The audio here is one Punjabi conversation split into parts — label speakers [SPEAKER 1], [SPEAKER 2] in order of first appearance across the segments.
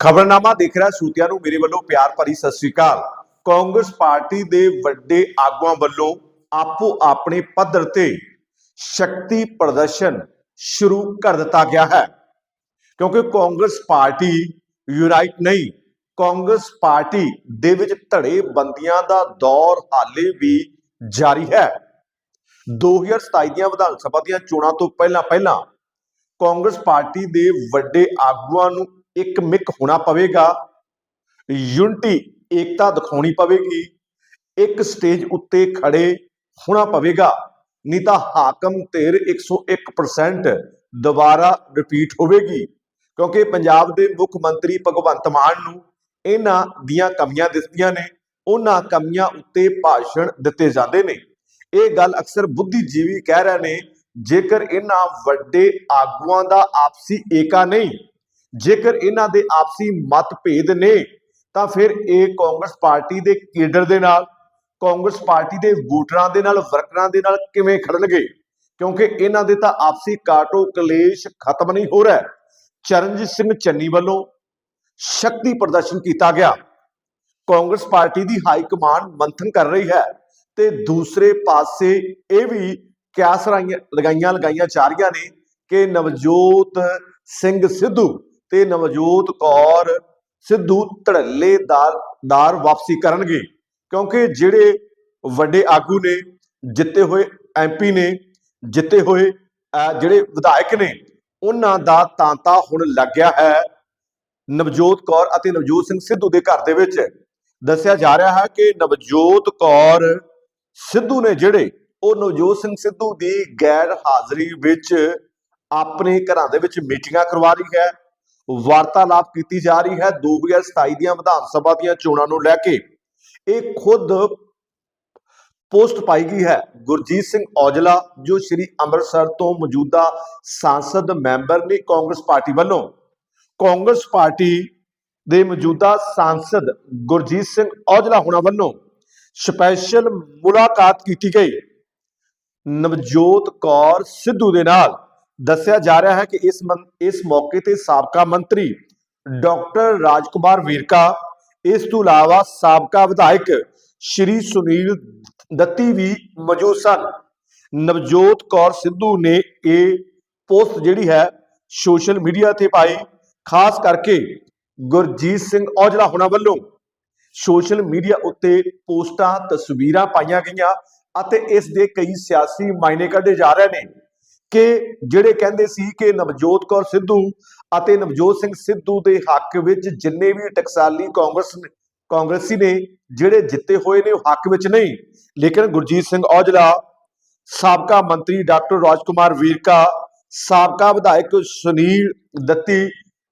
[SPEAKER 1] ਖਬਰਨਾਮਾ ਦੇਖ ਰਿਹਾ ਸੂਤਿਆਂ ਨੂੰ, ਮੇਰੇ ਵੱਲੋਂ ਪਿਆਰ ਭਰੀ ਸਤਿ ਸ੍ਰੀ ਅਕਾਲ। ਕਾਂਗਰਸ ਪਾਰਟੀ ਦੇ ਵੱਡੇ ਆਗੂਆਂ ਵੱਲੋਂ ਆਪੋ ਆਪਣੇ ਪੱਧਰ ਤੇ ਸ਼ਕਤੀ ਪ੍ਰਦਰਸ਼ਨ ਸ਼ੁਰੂ ਕਰ ਦਿੱਤਾ ਗਿਆ ਹੈ। ਕਿਉਂਕਿ ਕਾਂਗਰਸ ਪਾਰਟੀ ਯੂਨਾਈਟ ਨਹੀਂ, ਕਾਂਗਰਸ ਪਾਰਟੀ ਦੇ ਵਿੱਚ ਧੜੇ ਬੰਦੀਆਂ ਦਾ ਦੌਰ ਹਾਲੇ ਵੀ ਜਾਰੀ ਹੈ। 2027 ਦੀਆਂ ਵਿਧਾਨ ਸਭਾ ਦੀਆਂ ਚੋਣਾਂ ਤੋਂ ਪਹਿਲਾਂ ਪਹਿਲਾਂ ਕਾਂਗਰਸ ਪਾਰਟੀ ਦੇ ਵੱਡੇ ਆਗੂਆਂ ਨੂੰ ਇੱਕ ਮਿਕ ਹੋਣਾ ਪਵੇਗਾ, ਯੂਨਿਟੀ, ਏਕਤਾ ਦਿਖਾਉਣੀ ਪਵੇਗੀ, ਇੱਕ ਸਟੇਜ ਉੱਤੇ ਖੜੇ ਹੋਣਾ ਪਵੇਗਾ, ਨਹੀਂ ਤਾਂ ਹਾਕਮ ਧਿਰ 101% ਦੁਬਾਰਾ ਰਿਪੀਟ ਹੋਵੇਗੀ, ਕਿਉਂਕਿ ਪੰਜਾਬ ਦੇ ਮੁੱਖ ਮੰਤਰੀ ਭਗਵੰਤ ਮਾਨ ਨੂੰ ਇਹਨਾਂ ਦੀਆਂ ਕਮੀਆਂ ਦਿਸਦੀਆਂ ਨੇ, ਉਹਨਾਂ ਕਮੀਆਂ ਉੱਤੇ ਭਾਸ਼ਣ ਦਿੱਤੇ ਜਾਂਦੇ ਨੇ। ਇਹ ਗੱਲ ਅਕਸਰ ਬੁੱਧੀਜੀਵੀ ਕਹਿ ਰਹੇ ਨੇ, ਜੇਕਰ ਇਹਨਾਂ ਵੱਡੇ ਆਗੂਆਂ ਦਾ ਆਪਸੀ ਏਕਾ ਨਹੀਂ ਜੇਕਰ ਇਹਨਾਂ ਦੇ ਆਪਸੀ ਮਤਭੇਦ ਨੇ, ਤਾਂ ਫਿਰ ਇਹ ਕਾਂਗਰਸ ਪਾਰਟੀ ਦੇ ਕੇਡਰ ਦੇ ਨਾਲ, ਕਾਂਗਰਸ ਪਾਰਟੀ ਦੇ ਵੋਟਰਾਂ ਦੇ ਨਾਲ, ਵਰਕਰਾਂ ਦੇ ਨਾਲ ਕਿਵੇਂ ਖੜਨਗੇ? ਕਿਉਂਕਿ ਇਹਨਾਂ ਦੇ ਤਾਂ ਆਪਸੀ ਕਾਟੋ ਕਲੇਸ਼ ਖਤਮ ਨਹੀਂ ਹੋ ਰਿਹਾ। ਚਰਨਜੀਤ ਸਿੰਘ ਚੰਨੀ ਵੱਲੋਂ ਸ਼ਕਤੀ ਪ੍ਰਦਰਸ਼ਨ ਕੀਤਾ ਗਿਆ। ਕਾਂਗਰਸ ਪਾਰਟੀ ਦੀ ਹਾਈ ਕਮਾਂਡ ਮੰਥਨ ਕਰ ਰਹੀ ਹੈ ਤੇ ਦੂਸਰੇ ਪਾਸੇ ਇਹ ਵੀ ਕਿਆਸ ਲਗਾਈਆਂ ਲਗਾਈਆਂ ਜਾ ਰਹੀਆਂ ਨੇ ਕਿ ਨਵਜੋਤ ਸਿੰਘ ਸਿੱਧੂ ਤੇ ਨਵਜੋਤ ਕੌਰ ਸਿੱਧੂ ਧੜੱਲੇਦਾਰ ਦਾਰ ਵਾਪਸੀ ਕਰਨਗੇ। ਕਿਉਂਕਿ ਜਿਹੜੇ ਵੱਡੇ ਆਗੂ ਨੇ ਜਿੱਤੇ ਹੋਏ ਐਮਪੀ ਨੇ ਜਿੱਤੇ ਹੋਏ ਅਹ, ਜਿਹੜੇ ਵਿਧਾਇਕ ਨੇ ਉਹਨਾਂ ਦਾ ਤਾਂਤਾ ਹੁਣ ਲੱਗ ਗਿਆ ਹੈ ਨਵਜੋਤ ਕੌਰ ਅਤੇ ਨਵਜੋਤ ਸਿੰਘ ਸਿੱਧੂ ਦੇ ਘਰ ਦੇ ਵਿੱਚ। ਦੱਸਿਆ ਜਾ ਰਿਹਾ ਹੈ ਕਿ ਨਵਜੋਤ ਕੌਰ ਸਿੱਧੂ ਨੇ ਜਿਹੜੇ ਉਹ ਨਵਜੋਤ ਸਿੰਘ ਸਿੱਧੂ ਦੀ ਗੈਰ ਹਾਜ਼ਰੀ ਵਿੱਚ ਆਪਣੇ ਘਰਾਂ ਦੇ ਵਿੱਚ ਮੀਟਿੰਗਾਂ ਕਰਵਾ ਰਹੀ ਹੈ। ਵਾਰਤਾਲਾਪ ਕੀਤੀ ਜਾ ਰਹੀ ਹੈ 2027 ਦੀਆਂ ਵਿਧਾਨ ਸਭਾ ਦੀਆਂ ਚੋਣਾਂ ਨੂੰ ਲੈ ਕੇ। ਇਹ ਖੁਦ ਪੋਸਟ ਪਾਈ ਗਈ ਹੈ। ਗੁਰਜੀਤ ਸਿੰਘ ਔਜਲਾ, ਜੋ ਸ੍ਰੀ ਅੰਮ੍ਰਿਤਸਰ ਤੋਂ ਮੌਜੂਦਾ ਸੰਸਦ ਮੈਂਬਰ ਨੇ ਕਾਂਗਰਸ ਪਾਰਟੀ ਵੱਲੋਂ। ਕਾਂਗਰਸ ਪਾਰਟੀ ਦੇ ਮੌਜੂਦਾ ਸੰਸਦ ਗੁਰਜੀਤ ਸਿੰਘ ਔਜਲਾ ਹੁਣਾਂ ਵੱਲੋਂ ਸਪੈਸ਼ਲ ਮੁਲਾਕਾਤ ਕੀਤੀ ਗਈ। ਨਵਜੋਤ ਕੌਰ ਸਿੱਧੂ ਦੇ ਨਾਲ। ਦੱਸਿਆ ਜਾ ਰਿਹਾ ਹੈ ਕਿ ਇਸ ਇਸ ਮੌਕੇ ਤੇ ਸਾਬਕਾ ਮੰਤਰੀ ਡਾਕਟਰ ਰਾਜਕੁਮਾਰ ਵੀਰਕਾ, ਇਸ ਤੋਂ ਇਲਾਵਾ ਸਾਬਕਾ ਵਿਧਾਇਕ ਸ਼੍ਰੀ ਸੁਨੀਲ ਦੱਤੀ ਵੀ ਮੌਜੂਦ ਸਨ। ਨਵਜੋਤ ਕੌਰ ਸਿੱਧੂ ਨੇ ਇਹ ਪੋਸਟ ਜਿਹੜੀ ਹੈ ਸੋਸ਼ਲ ਮੀਡੀਆ ਤੇ ਪਾਈ, ਖਾਸ ਕਰਕੇ ਗੁਰਜੀਤ ਸਿੰਘ ਔਜਲਾ ਹੁਣਾਂ ਵੱਲੋਂ। ਸੋਸ਼ਲ ਮੀਡੀਆ ਉੱਤੇ ਪੋਸਟਾਂ, ਤਸਵੀਰਾਂ ਪਾਈਆਂ ਗਈਆਂ ਅਤੇ ਇਸ ਦੇ ਕਈ ਸਿਆਸੀ ਮਾਇਨੇ ਕੱਢੇ ਜਾ ਰਹੇ ਨੇ। ਕਿ ਜਿਹੜੇ ਕਹਿੰਦੇ ਸੀ ਕਿ ਨਵਜੋਤ ਕੌਰ ਸਿੱਧੂ ਅਤੇ ਨਵਜੋਤ ਸਿੰਘ ਸਿੱਧੂ ਦੇ ਹੱਕ ਵਿੱਚ ਜਿੰਨੇ ਵੀ ਟਕਸਾਲੀ ਕਾਂਗਰਸ ਕਾਂਗਰਸੀ ਨੇ ਜਿਹੜੇ ਜਿੱਤੇ ਹੋਏ ਨੇ ਉਹ ਹੱਕ ਵਿੱਚ ਨਹੀਂ। ਲੇਕਿਨ ਗੁਰਜੀਤ ਸਿੰਘ ਔਜਲਾ, ਸਾਬਕਾ ਮੰਤਰੀ ਡਾਕਟਰ ਰਾਜਕੁਮਾਰ ਵੀਰਕਾ, ਸਾਬਕਾ ਵਿਧਾਇਕ ਸੁਨੀਲ ਦੱਤੀ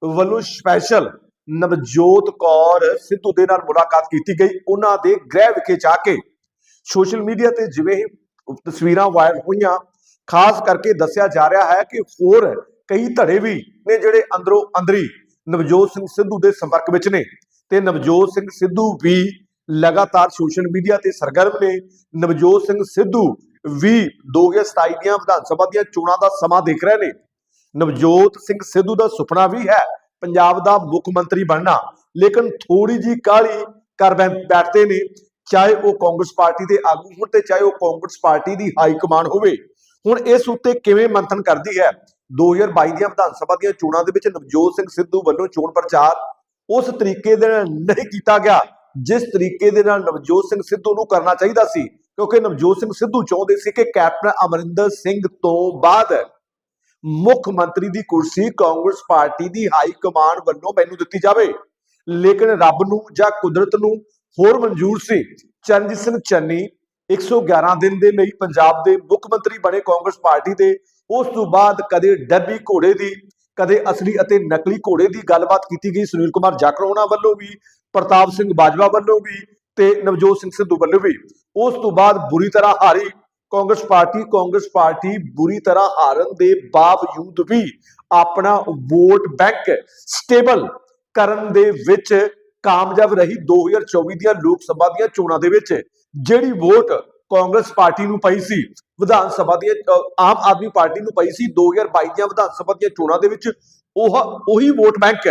[SPEAKER 1] ਵੱਲੋਂ ਸਪੈਸ਼ਲ ਨਵਜੋਤ ਕੌਰ ਸਿੱਧੂ ਦੇ ਨਾਲ ਮੁਲਾਕਾਤ ਕੀਤੀ ਗਈ। ਉਹਨਾਂ ਦੇ ਗ੍ਰਹਿ ਵਿਖੇ ਜਾ ਕੇ ਸੋਸ਼ਲ ਮੀਡੀਆ ਤੇ ਜਿਵੇਂ ਤਸਵੀਰਾਂ ਵਾਇਰਲ ਹੋਈਆਂ ਖਾਸ ਕਰਕੇ ਦੱਸਿਆ ਜਾ ਰਿਹਾ ਹੈ ਕਿ ਹੋਰ ਕਈ ਧੜੇ ਵੀ ਨੇ ਜਿਹੜੇ ਅੰਦਰੋਂ ਅੰਦਰੀ ਨਵਜੋਤ ਸਿੰਘ ਸਿੱਧੂ ਦੇ ਸੰਪਰਕ ਵਿੱਚ ਨੇ ਤੇ ਨਵਜੋਤ ਸਿੰਘ ਸਿੱਧੂ ਵੀ ਲਗਾਤਾਰ ਸੋਸ਼ਲ ਮੀਡੀਆ ਤੇ ਸਰਗਰਮ ਨੇ। ਨਵਜੋਤ ਸਿੰਘ ਸਿੱਧੂ ਵੀ 2027 ਦੀਆਂ ਵਿਧਾਨ ਸਭਾ ਦੀਆਂ ਚੋਣਾਂ ਦਾ ਸਮਾਂ ਦੇਖ ਰਹੇ ਨੇ। ਨਵਜੋਤ ਸਿੰਘ ਸਿੱਧੂ ਦਾ ਸੁਪਨਾ ਵੀ ਹੈ ਪੰਜਾਬ ਦਾ ਮੁੱਖ ਮੰਤਰੀ ਬਣਨਾ, ਲੇਕਿਨ ਥੋੜੀ ਜੀ ਕਾਹਲੀ ਕਰ ਬੈ- ਬੈਠਦੇ ਨੇ, ਚਾਹੇ ਉਹ ਕਾਂਗਰਸ ਪਾਰਟੀ ਦੇ ਆਗੂ ਹੋਣ ਤੇ ਚਾਹੇ ਉਹ ਕਾਂਗਰਸ ਪਾਰਟੀ ਦੀ ਹਾਈ ਕਮਾਂਡ ਹੋਵੇ। ਹੁਣ ਇਸ ਉੱਤੇ ਕਿਵੇਂ ਮੰਥਨ ਕਰਦੀ ਹੈ? 2022 ਦੀਆਂ ਵਿਧਾਨ ਸਭਾ ਦੀਆਂ ਚੋਣਾਂ ਦੇ ਵਿੱਚ ਨਵਜੋਤ ਸਿੰਘ ਸਿੱਧੂ ਵੱਲੋਂ ਚੋਣ ਪ੍ਰਚਾਰ ਉਸ ਤਰੀਕੇ ਦੇ ਨਾਲ ਨਹੀਂ ਕੀਤਾ ਗਿਆ, ਜਿਸ ਤਰੀਕੇ ਦੇ ਨਾਲ ਨਵਜੋਤ ਸਿੰਘ ਸਿੱਧੂ ਨੂੰ ਕਰਨਾ ਚਾਹੀਦਾ ਸੀ, ਕਿਉਂਕਿ ਨਵਜੋਤ ਸਿੰਘ ਸਿੱਧੂ ਚਾਹੁੰਦੇ ਸੀ ਕਿ ਕੈਪਟਨ ਅਮਰਿੰਦਰ ਸਿੰਘ ਤੋਂ ਬਾਅਦ ਮੁੱਖ ਮੰਤਰੀ ਦੀ ਕੁਰਸੀ ਕਾਂਗਰਸ ਪਾਰਟੀ ਦੀ ਹਾਈ ਕਮਾਂਡ ਵੱਲੋਂ ਮੈਨੂੰ ਦਿੱਤੀ ਜਾਵੇ। ਲੇਕਿਨ ਰੱਬ ਨੂੰ ਜਾਂ ਕੁਦਰਤ ਨੂੰ ਹੋਰ ਮਨਜ਼ੂਰ ਸੀ। ਚਰਨਜੀਤ ਸਿੰਘ ਚੰਨੀ 111 ਦਿਨ ਦੇ ਲਈ ਪੰਜਾਬ ਦੇ ਮੁੱਖ ਮੰਤਰੀ ਬਣੇ ਕਾਂਗਰਸ ਪਾਰਟੀ ਦੇ। ਉਸ ਤੋਂ ਬਾਅਦ ਕਦੇ ਡੱਬੀ ਘੋੜੇ ਦੀ, ਕਦੇ ਅਸਲੀ ਅਤੇ ਨਕਲੀ ਘੋੜੇ ਦੀ ਗੱਲਬਾਤ ਕੀਤੀ ਗਈ। ਸੁਨੀਲ ਕੁਮਾਰ ਜਾਖੜ ਉਹਨਾਂ ਵੱਲੋਂ ਵੀ, ਪ੍ਰਤਾਪ ਸਿੰਘ ਬਾਜਵਾ ਵੱਲੋਂ ਵੀ ਤੇ ਨਵਜੋਤ ਸਿੰਘ ਸਿੱਧੂ ਵੱਲੋਂ ਵੀ। ਉਸ ਤੋਂ ਬਾਅਦ ਬੁਰੀ ਤਰ੍ਹਾਂ ਹਾਰੀ ਕਾਂਗਰਸ ਪਾਰਟੀ। ਕਾਂਗਰਸ ਪਾਰਟੀ ਬੁਰੀ ਤਰ੍ਹਾਂ ਹਾਰਨ ਦੇ ਬਾਵਜੂਦ ਵੀ ਆਪਣਾ ਵੋਟ ਬੈਂਕ ਸਟੇਬਲ ਕਰਨ ਦੇ ਵਿੱਚ ਕਾਮਯਾਬ ਰਹੀ 2024 ਦੀਆਂ ਲੋਕ ਸਭਾ ਦੀਆਂ ਚੋਣਾਂ ਦੇ ਵਿੱਚ, ਜਿਹੜੀ ਵੋਟ ਕਾਂਗਰਸ ਪਾਰਟੀ ਨੂੰ ਪਈ ਸੀ, ਵਿਧਾਨ ਸਭਾ ਦੀਆਂ ਆਮ ਆਦਮੀ ਪਾਰਟੀ ਨੂੰ ਪਈ ਸੀ 2022 ਦੀਆਂ ਵਿਧਾਨ ਸਭਾ ਦੀਆਂ ਚੋਣਾਂ ਦੇ ਵਿੱਚ, ਉਹ, ਉਹੀ ਵੋਟ ਬੈਂਕ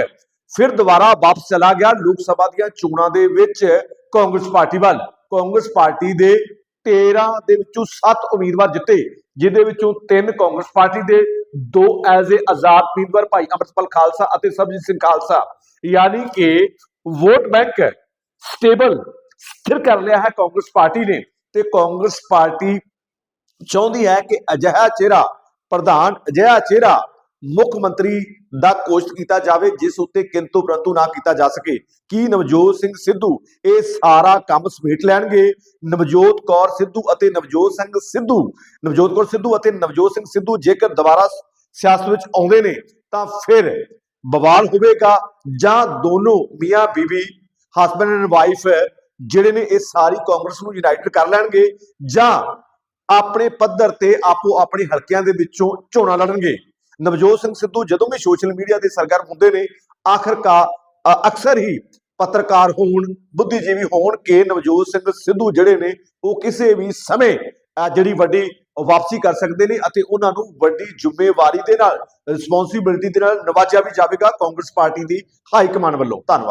[SPEAKER 1] ਫਿਰ ਦੁਬਾਰਾ ਵਾਪਸ ਚਲਾ ਗਿਆ ਲੋਕ ਸਭਾ ਦੀਆਂ ਚੋਣਾਂ ਦੇ ਵਿੱਚ ਕਾਂਗਰਸ ਪਾਰਟੀ ਵੱਲ। ਕਾਂਗਰਸ ਪਾਰਟੀ ਦੇ 13 ਦੇ ਵਿੱਚੋਂ 7 ਉਮੀਦਵਾਰ ਜਿੱਤੇ, ਜਿਹਦੇ ਵਿੱਚੋਂ 3 ਕਾਂਗਰਸ ਪਾਰਟੀ ਦੇ, ਦੋ ਐਜ਼ ਏ ਆਜ਼ਾਦ ਉਮੀਦਵਾਰ ਭਾਈ ਅੰਮ੍ਰਿਤਪਾਲ ਖਾਲਸਾ ਅਤੇ ਸਰਬਜੀਤ ਸਿੰਘ ਖਾਲਸਾ। ਯਾਨੀ ਕਿ ਵੋਟ ਬੈਂਕ ਸਟੇਬਲ, ਸਥਿਰ ਕਰ ਲਿਆ ਹੈ ਕਾਂਗਰਸ ਪਾਰਟੀ ਨੇ ਤੇ ਕਾਂਗਰਸ ਪਾਰਟੀ ਚਾਹੁੰਦੀ ਹੈ ਕਿ ਅਜਿਹਾ ਚਿਹਰਾ, ਪ੍ਰਧਾਨ ਅਜਿਹਾ ਚਿਹਰਾ ਮੁੱਖ ਮੰਤਰੀ ਦਾ ਕੋਸ਼ਟ ਕੀਤਾ ਜਾਵੇ, ਜਿਸ ਉੱਤੇ ਕਿੰਤੂ ਪ੍ਰੰਤੂ ਨਾ ਕੀਤਾ ਜਾ ਸਕੇ। ਕੀ ਨਵਜੋਤ ਸਿੰਘ ਸਿੱਧੂ ਇਹ ਸਾਰਾ ਕੰਮ ਸਮੇਟ ਲੈਣਗੇ? ਨਵਜੋਤ ਕੌਰ ਸਿੱਧੂ ਅਤੇ ਨਵਜੋਤ ਸਿੰਘ ਸਿੱਧੂ, ਨਵਜੋਤ ਕੌਰ ਸਿੱਧੂ ਅਤੇ ਨਵਜੋਤ ਸਿੰਘ ਸਿੱਧੂ ਜੇਕਰ ਦੁਬਾਰਾ ਸਿਆਸਤ ਵਿੱਚ ਆਉਂਦੇ ਨੇ, ਤਾਂ ਫਿਰ ਬਵਾਲ ਹੋਵੇਗਾ ਜਾਂ ਦੋਨੋਂ ਮੀਆਂ ਬੀਬੀ ਹਸਬੰਡ ਐਂਡ ਵਾਈਫ ਜਿਹੜੇ ਨੇ ਇਹ ਸਾਰੀ ਕਾਂਗਰਸ ਨੂੰ ਯੂਨਾਈਟਡ ਕਰ ਲੈਣਗੇ ਜਾਂ ਆਪਣੇ ਪੱਧਰ ਤੇ ਆਪੋ ਆਪਣੇ ਹਲਕਿਆਂ ਦੇ ਵਿੱਚੋਂ ਚੋਣਾਂ ਲੜਨਗੇ। ਨਵਜੋਤ ਸਿੰਘ ਸਿੱਧੂ ਜਦੋਂ ਵੀ ਸੋਸ਼ਲ ਮੀਡੀਆ ਤੇ ਸਰਗਰਮ ਹੁੰਦੇ ਨੇ, ਆਖਰਕਾਰ ਅਕਸਰ ਹੀ ਪੱਤਰਕਾਰ ਹੋਣ, ਬੁੱਧੀਜੀਵੀ ਹੋਣ ਕਿ ਨਵਜੋਤ ਸਿੰਘ ਸਿੱਧੂ ਜਿਹੜੇ ਨੇ, ਉਹ ਕਿਸੇ ਵੀ ਸਮੇਂ ਜਿਹੜੀ ਵੱਡੀ ਵਾਪਸੀ ਕਰ ਸਕਦੇ ਨੇ ਅਤੇ ਉਹਨਾਂ ਨੂੰ ਵੱਡੀ ਜ਼ਿੰਮੇਵਾਰੀ ਦੇ ਨਾਲ ਰਿਸਪੌਂਸਿਬਿਲਟੀ ਦੇ ਨਾਲ ਨਵਾਜਿਆ ਵੀ ਜਾਵੇਗਾ ਕਾਂਗਰਸ ਪਾਰਟੀ ਦੀ ਹਾਈ ਕਮਾਂਡ ਵੱਲੋਂ। ਧੰਨਵਾਦ।